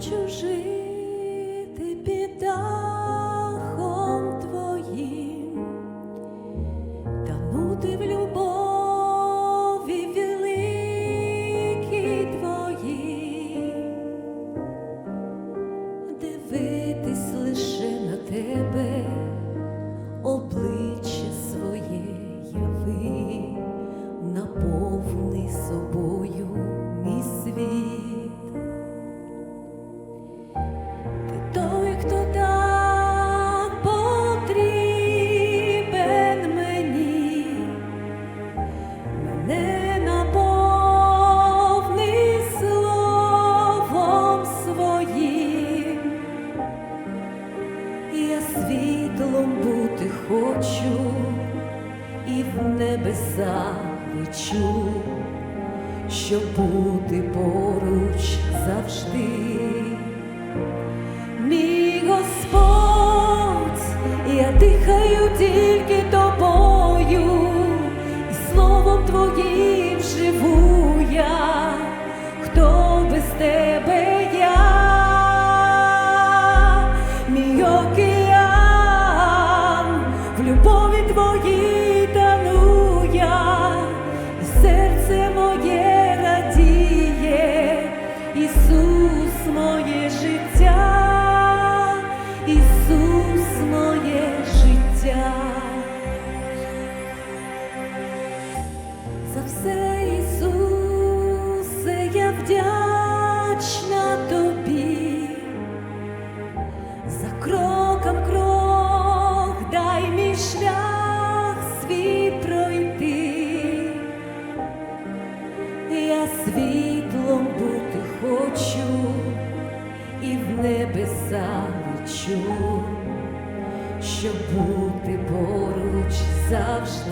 хочу жити під дахом твоїм, танути в любові великій твої, дивитись лише на тебе, хочу і в небеса лечу, щоб бути поруч завжди. Мій Господь, я дихаю тільки тобою, і словом твоїм живу я, хто без тебе моє життя, Ісус моє життя. За все, Ісусе, я вдячна тобі, за кроком крок дай мій шлях свій пройти. Я світлом бути хочу небеса лечу, щоб бути поруч завжди.